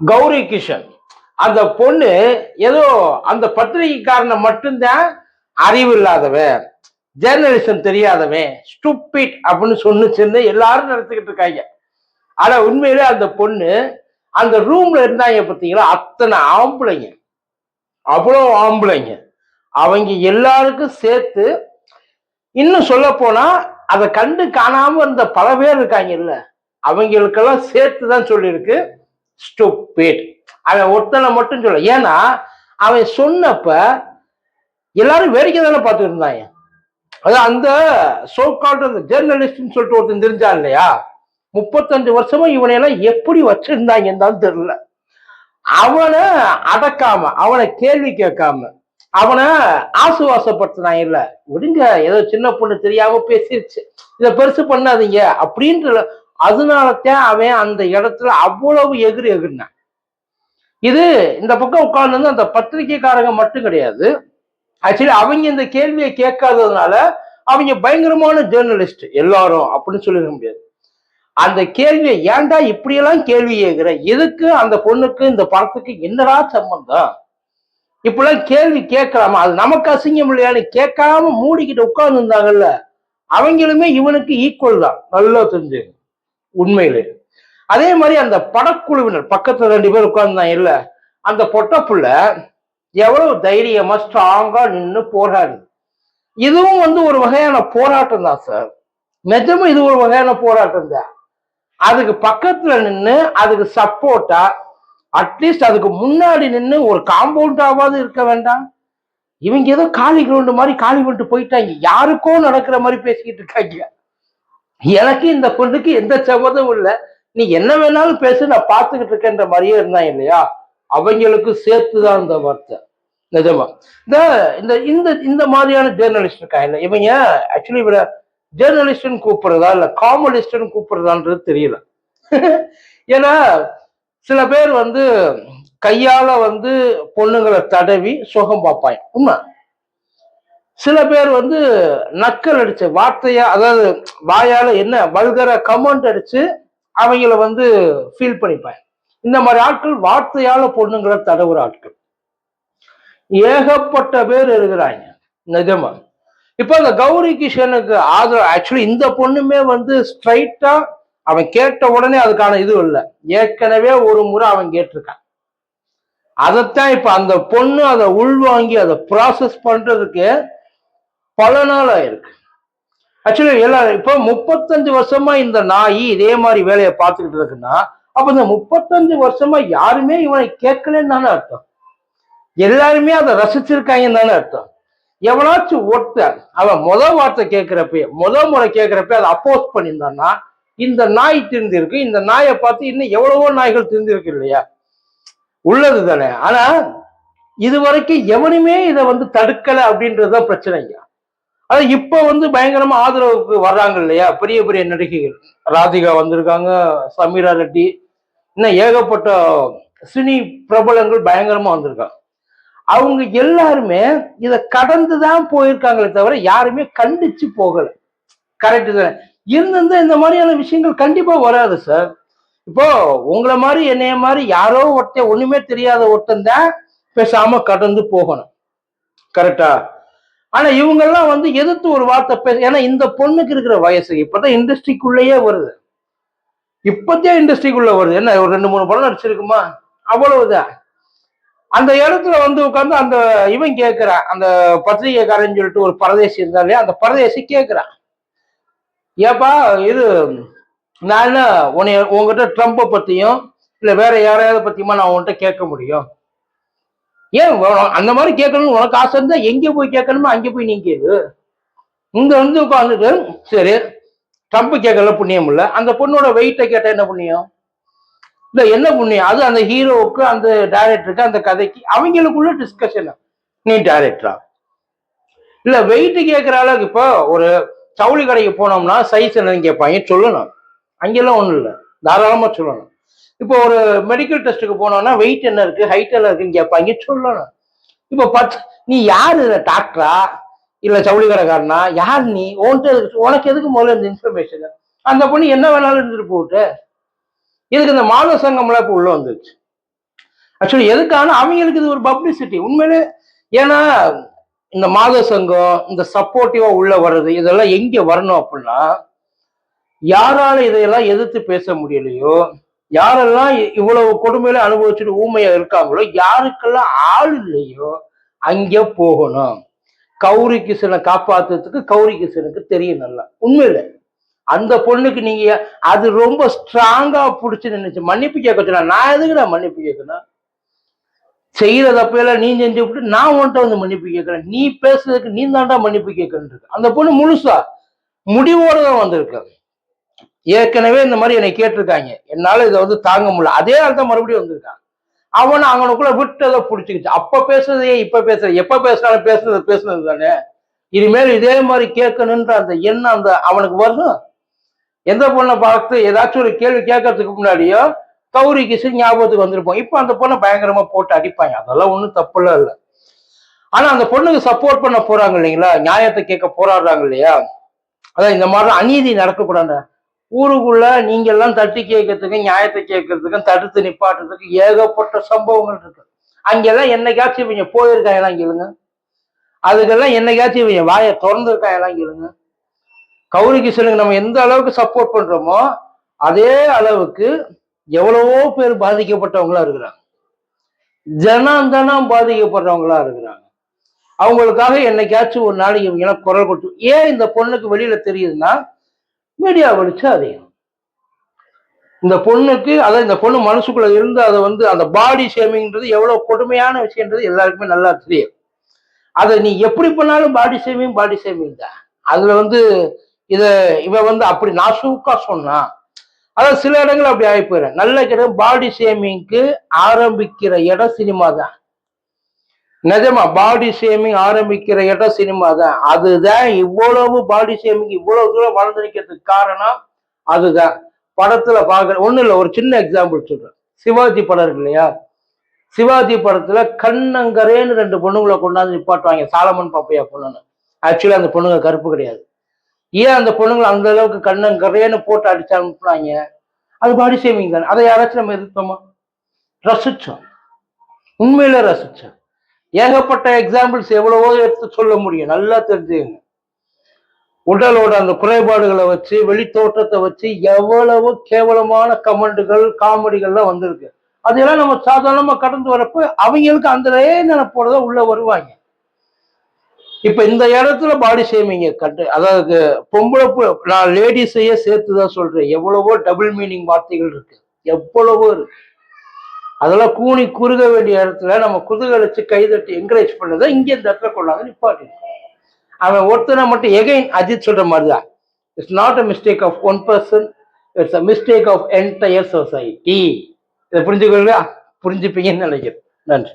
கௌரி கிஷன். அந்த பொண்ணு ஏதோ அந்த பத்திரிகைக்காரனை மட்டும்தான் அறிவு இல்லாதவன் ஜேர்னலிசம் தெரியாதவன் ஸ்டூப்பிட் அப்படின்னு சொன்னுச்சுன்னு எல்லாரும் நடத்திக்கிட்டு இருக்காங்க. ஆனா உண்மையிலே அந்த பொண்ணு அந்த ரூம்ல இருந்தாங்க பார்த்தீங்களா? அத்தனை ஆம்பளைங்க. அவ்வளோ ஆம்பளைங்க. அவங்க எல்லாருக்கும் சேர்த்து இன்னும் சொல்ல போனா அதை கண்டு காணாம இருந்த பல பேர் இருக்காங்க இல்ல. அவங்களுக்கெல்லாம் சேர்த்து தான் சொல்லியிருக்கு. ஸ்டூபிட் அவன் ஒருத்தனை மட்டும் சொல்ல ஏன்னா அவன் சொன்னப்ப எல்லாரும் வேடிக்கை தானே பார்த்துட்டு இருந்தாங்க. அது அந்த சோகால்டு அந்த ஜேர்னலிஸ்ட்னு சொல்லிட்டு ஒருத்தன் தெரிஞ்சான் இல்லையா? முப்பத்தஞ்சு வருஷமும் இவனையெல்லாம் எப்படி வச்சிருந்தாங்கன்னு இருந்தாலும் தெரியல. அவனை அடக்காம அவனை கேள்வி கேட்காம அவனை ஆசுவாசப்படுத்தினான். இல்ல விடுங்க ஏதோ சின்ன பொண்ணு தெரியாம பேசிருச்சு. இதை பெருசு பண்ணாதீங்க அப்படின்ற அதனாலத்தான் அவன் அந்த இடத்துல அவ்வளவு எகிரி எகிரினான். இது இந்த பக்கம் உட்கார்ந்து அந்த பத்திரிகைக்காரங்க மட்டும் கிடையாது. ஆக்சுவலி அவங்க இந்த கேள்வியை கேட்காததுனால அவங்க பயங்கரமான ஜேர்னலிஸ்ட் எல்லாரும் அப்படின்னு சொல்லிட முடியாது. அந்த கேள்வியை ஏன்டா இப்படியெல்லாம் கேள்வி கேட்கிற? எதுக்கு அந்த பொண்ணுக்கு இந்த படத்துக்கு என்னடா சம்பந்தம்? இப்பெல்லாம் கேள்வி கேட்கலாமா அது நமக்கு அசிங்கம் இல்லையான்னு கேட்காம மூடிக்கிட்டு உட்கார்ந்து இருந்தாங்கல்ல அவங்களுமே இவனுக்கு ஈக்குவல் தான். நல்லா தெரிஞ்சுங்க. உண்மையிலே. அதே மாதிரி அந்த படக்குழுவினர் பக்கத்துல ரெண்டு பேர் உட்கார்ந்தான் இல்ல அந்த பொட்டப்புள்ள எவ்வளவு தைரியமா ஸ்ட்ராங்கா நின்று போராடு. இதுவும் வந்து ஒரு வகையான போராட்டம் தான் சார் நிஜமும் இது ஒரு வகையான போராட்டம் தான். அதுக்கு பக்கத்துல நின்று அதுக்கு சப்போர்ட்டா அட்லீஸ்ட் அதுக்கு முன்னாடி நின்று ஒரு காம்பவுண்டாவது இருக்க வேண்டாம். இவங்க ஏதோ காலி கிரவுண்டு மாதிரி காலி பண்ணிட்டு போயிட்டாங்க. யாருக்கோ நடக்கிற மாதிரி பேசிக்கிட்டு இருக்காங்க. எனக்கு இந்த பொண்ணுக்கு எந்த சம்மதமும் இல்லை. நீ என்ன வேணாலும் பேசு நான் பார்த்துக்கிட்டு இருக்கேன்ற மாதிரியே இருந்தான் இல்லையா? அவங்களுக்கு சேர்த்துதான் இந்த வார்த்தை. நிஜமா. இந்த இந்த இந்த இந்த மாதிரியான ஜேர்னலிஸ்ட் இருக்காங்க இல்லை இவங்க ஆக்சுவலி இவர ஜேர்னலிஸ்ட்னு கூப்பிடுறதா இல்ல காமலிஸ்ட்னு கூப்பிடுறதான்றது தெரியல. ஏன்னா சில பேர் வந்து கையால வந்து பொண்ணுங்களை தடவி சுகம் பார்ப்பாங்க. உண்மை? சில பேர் வந்து நக்கல் அடிச்சு வார்த்தையா அதாவது வாயால என்ன வல்கர கமெண்ட் அடிச்சு அவங்கள வந்து ஃபீல் பண்ணிப்பாங்க. இந்த மாதிரி ஆட்கள் வார்த்தையால பொண்ணுங்களை தடவுற ஆட்கள். ஏகப்பட்ட பேர் இருக்கிறாங்க. நிஜமா. இப்போ அந்த கௌரி கிஷனுக்கு ஆதரவு ஆக்சுவலி இந்த பொண்ணுமே வந்து ஸ்ட்ரைட்டா அவன் கேட்ட உடனே அதுக்கான இது இல்லை. ஏற்கனவே ஒரு முறை அவன் கேட்டிருக்கான். அதைத்தான் இப்ப அந்த பொண்ணு அதை உள்வாங்கி அதை ப்ராசஸ் பண்றதுக்கு பல நாள் ஆயிருக்கு ஆக்சுவலி எல்லாரும் இப்போ முப்பத்தஞ்சு வருஷமா இந்த நாய் இதே மாதிரி வேலையை பார்த்துக்கிட்டு இருக்குன்னா அப்ப இந்த முப்பத்தஞ்சு வருஷமா யாருமே இவனை கேட்கலன்னு தானே அர்த்தம். எல்லாருமே அதை ரசிச்சிருக்காங்கன்னு தானே அர்த்தம். எவனாச்சும் ஒருத்த அவன் முத வார்த்தை கேட்கிறப்ப முத முறை கேட்கிறப்ப அதை அப்போஸ் பண்ணியிருந்தான்னா இந்த நாய் திருந்திருக்கு இந்த நாயை பார்த்து இன்னும் எவ்வளவோ நாய்கள் திருந்திருக்கு இல்லையா? உள்ளது தானே. ஆனா இது வரைக்கும் எவனுமே இதை வந்து தடுக்கல அப்படின்றதுதான் பிரச்சனைங்க. அது இப்ப வந்து பயங்கரமா ஆதரவுக்கு வர்றாங்க இல்லையா? பெரிய பெரிய நடிகைகள். ராதிகா வந்திருக்காங்க சமீரா ரெட்டி. இன்னும் ஏகப்பட்ட சினி பிரபலங்கள் பயங்கரமா வந்திருக்காங்க. அவங்க எல்லாருமே இதை கடந்து தான் போயிருக்காங்களே தவிர யாருமே கண்டிச்சு போகல. கரெக்டு தானே? இருந்திருந்தா இந்த மாதிரியான விஷயங்கள் கண்டிப்பா வராது சார் இப்போ உங்களை மாதிரி என்னைய மாதிரி யாரோ ஒருத்தன் ஒண்ணுமே தெரியாத ஒருத்தன் தான் பேசாம கடந்து போகணும். கரெக்டா ஆனா இவங்கெல்லாம் வந்து எதிர்த்து ஒரு வார்த்தை பேச ஏன்னா இந்த பொண்ணுக்கு இருக்கிற வயசு இப்பதான் இண்டஸ்ட்ரிக்குள்ளேயே வருது. இப்பத்தே இண்டஸ்ட்ரிக்குள்ள வருது. என்ன ஒரு ரெண்டு மூணு படம் நடிச்சிருக்குமா? அவ்வளவுதான். அந்த இடத்துல வந்து உட்காந்து அந்த இவன் கேட்கிறான் அந்த பத்திரிகைக்காரன் சொல்லிட்டு ஒரு பரதேசி இருந்தா இல்லையா அந்த பரதேசி கேட்கிறான் ஏப்பா இது நான் என்ன உன்னை உங்ககிட்ட ட்ரம்ப்பை பத்தியும் இல்ல வேற யாரையாவது பத்தியுமா நான் உன்கிட்ட கேட்க முடியும்? ஏன் அந்த மாதிரி கேட்கணும்னு உனக்கு ஆசை இருந்தா எங்க போய் கேட்கணுமோ அங்கே போய் நீ கேளு. இங்க வந்து உட்காந்துட்டு சரி ட்ரம்ப் கேட்கல புண்ணியம் இல்ல. அந்த பொண்ணோட வெயிட்டை கேட்டா என்ன புண்ணியம்? இல்ல என்ன புண்ணியம்? அது அந்த ஹீரோவுக்கு அந்த டைரக்டருக்கு அந்த கதைக்கு அவங்களுக்குள்ள டிஸ்கஷன் நீ டைரக்டரா இல்ல வெயிட் கேட்கற அளவுக்கு இப்போ ஒரு ஜவுளி கடைக்கு போனோம்னா சைஸ் என்னன்னு கேட்பாங்க. சொல்லணும். அங்கெல்லாம் ஒண்ணும் இல்லை. தாராளமா சொல்லணும். இப்போ ஒரு மெடிக்கல் டெஸ்ட்டுக்கு போனோம்னா வெயிட் என்ன இருக்கு? ஹைட் என்ன இருக்குன்னு கேட்பாங்க. சொல்லணும். இப்போ பத்து நீ யாரு? டாக்டரா இல்ல ஜவுளி கடைக்காரனா யார் நீ? உன்கிட்ட உனக்கு எதுக்கு முதல்ல இந்த இன்ஃபர்மேஷன் அந்த பொண்ணு என்ன வேணாலும் இருந்துட்டு போட்டு இதுக்கு இந்த மாத சங்கம்லாம் இப்போ உள்ள வந்துச்சு ஆக்சுவலி எதுக்கான? அவங்களுக்கு இது ஒரு பப்ளிசிட்டி உண்மையிலே ஏன்னா இந்த மாத சங்கம் இந்த சப்போர்ட்டிவா உள்ள வர்றது இதெல்லாம் எங்க வரணும் அப்படின்னா யாரால இதையெல்லாம் எதிர்த்து பேச முடியலையோ யாரெல்லாம் இவ்வளவு கொடுமையில அனுபவிச்சுட்டு ஊமையா இருக்காங்களோ யாருக்கெல்லாம் ஆள் இல்லையோ அங்க போகணும். கௌரி கிருஷ்ணனை காப்பாத்துறதுக்கு கௌரி கிருஷ்ணனுக்கு தெரியும் நல்லா. உண்மையில. அந்த பொண்ணுக்கு நீங்க அது ரொம்ப ஸ்ட்ராங்கா பிடிச்சு நினைச்சு மன்னிப்பு கேட்க நான் எதுக்கு நான் மன்னிப்பு கேட்கணும் செய்யற தப்பையெல்லாம் நீ செஞ்சு விட்டு நான் உன்கிட்ட வந்து மன்னிப்பு கேட்கறேன் நீ பேசுறதுக்கு நீ தாண்டா மன்னிப்பு கேட்கறேன் அந்த பொண்ணு முழுசா முடிவோட தான் வந்திருக்காங்க ஏற்கனவே இந்த மாதிரி என்னை கேட்டிருக்காங்க. என்னால இதை வந்து தாங்க முடியல. அதே நாள் தான் மறுபடியும் வந்திருக்கான் அவன் அவனுக்குள்ள விட்டதை பிடிச்சிக்கிச்சு. அப்ப பேசுறதையே இப்ப பேசுற எப்ப பேசினாலும் பேசுறது பேசுனது தானே? இனிமேல் இதே மாதிரி கேட்கணுன்ற அந்த எண்ணம் அந்த அவனுக்கு வரணும். எந்த பொண்ணை பார்த்து ஏதாச்சும் ஒரு கேள்வி கேட்கறதுக்கு முன்னாடியோ கௌரி கிஷன் ஞாபகத்துக்கு வந்திருப்போம். இப்போ அந்த பொண்ணை பயங்கரமா போட்டு அடிப்பாங்க. அதெல்லாம் ஒன்றும் தப்புலாம் இல்லை. ஆனா அந்த பொண்ணுக்கு சப்போர்ட் பண்ண போறாங்க இல்லைங்களா? நியாயத்தை கேட்க போராடுறாங்க இல்லையா? அதான் இந்த மாதிரி அநீதி நடக்கக்கூடாது ஊருக்குள்ள நீங்க எல்லாம் தட்டி கேட்கறதுக்கு நியாயத்தை கேட்கறதுக்கும் தடுத்து நிப்பாட்டுறதுக்கு ஏகப்பட்ட சம்பவங்கள் இருக்கு. அங்கெல்லாம் என்னைக்காச்சும் இவங்க போயிருக்காங்களாம் கேளுங்க. அதுக்கெல்லாம் என்னைக்காச்சும் இவங்க வாயை திறந்துருக்காங்களாம் கேளுங்க. கௌரி கிஷனுக்கு நம்ம எந்த அளவுக்கு சப்போர்ட் பண்றோமோ அதே அளவுக்கு எவ்வளவோ பேர் பாதிக்கப்பட்டவங்களா இருக்கிறாங்க. ஜனம் தனம் பாதிக்கப்படுறவங்களா இருக்கிறாங்க. அவங்களுக்காக என்னைக்காச்சும் ஒரு நாளைக்கு இவங்க எல்லாம் குரல் கொடுத்து ஏன் இந்த பொண்ணுக்கு வெளியில தெரியுதுன்னா மீடியா வெளிச்சம் அதிகம். இந்த பொண்ணுக்கு அதாவது இந்த பொண்ணு மனசுக்குள்ள இருந்து அதை வந்து அந்த பாடி ஷேமிங்ன்றது எவ்வளவு கொடுமையான விஷயன்றது எல்லாருக்குமே நல்லா தெரியும். அதை நீ எப்படி பண்ணாலும் பாடி ஷேமிங் பாடி ஷேமிங் தான். அதுல வந்து இத இவ வந்து அப்படி நாசூக்கா சொன்னா அதாவது சில இடங்கள் அப்படி ஆகி போயிடும். நல்ல கிட்ட பாடி ஷேமிங்க்கு ஆரம்பிக்கிற இடம் சினிமா தான். நிஜமா பாடி ஷேமிங் ஆரம்பிக்கிற இடம் சினிமா தான். அதுதான் இவ்வளவு பாடி ஷேமிங் இவ்வளவு தூரம் வளர்ந்துருக்கிறதுக்கு காரணம் அதுதான். படத்துல பாக்குற ஒண்ணு இல்லை ஒரு சின்ன எக்ஸாம்பிள் சொல்றேன். சிவாஜி படம் இருக்கு இல்லையா? சிவாஜி படத்துல கண்ணங்கரேன்னு ரெண்டு பொண்ணுங்களை கொண்டாந்து நிப்பாட்டுவாங்க. சாலமன் பாப்பையா பொண்ணுன்னு. ஆக்சுவலி அந்த பொண்ணுங்க கருப்பு கிடையாது. ஏன் அந்த பொண்ணுங்களை அந்த அளவுக்கு கண்ணங்கரேன்னு போட்டு அடிச்சு அனுப்புனாங்க? அது பாடி ஷேமிங் தானே. அதை யாராச்சும் நம்ம எதிர்த்தோமா? ரசிச்சோம். உண்மையில ரசிச்சோம். ஏகப்பட்ட எக்ஸாம்பிள்ஸ் எவ்வளவோ எடுத்து சொல்ல முடியும். நல்லா தெரிஞ்சுங்க. உடலோட அந்த குறைபாடுகளை வச்சு வெளித்தோற்றத்தை வச்சு எவ்வளவு கேவலமான கமெண்ட்டுகள் காமெடிகள்லாம் வந்திருக்கு. அதெல்லாம் நம்ம சாதாரணமா கடந்து வரப்போ அவங்களுக்கு அந்த நினைப்போட தான் உள்ள வருவாங்க. இப்ப இந்த இடத்துல பாடி ஷேமிங்க கட்டு அதாவது பொம்பளை பு- நான் லேடிஸையே சேர்த்து தான் சொல்றேன். எவ்வளவோ டபுள் மீனிங் வார்த்தைகள் இருக்கு. எவ்வளவோ இருக்கு. அதெல்லாம் கூனி குறுக வேண்டிய இடத்துல நம்ம குதுகலிச்சு கைதட்டி என்கரேஜ் பண்ணதை இங்க இந்த இடத்துல கொண்டாந்து நிப்பாட்டி அவன் ஒருத்தனை மட்டும் எகைன் அஜித் சொல்ற மாதிரி தான் it's not a mistake of one person it's a mistake of entire society இதை புரிஞ்சுக்கொள்ளுங்க? புரிஞ்சுப்பீங்கன்னு நினைக்கிறேன். நன்றி.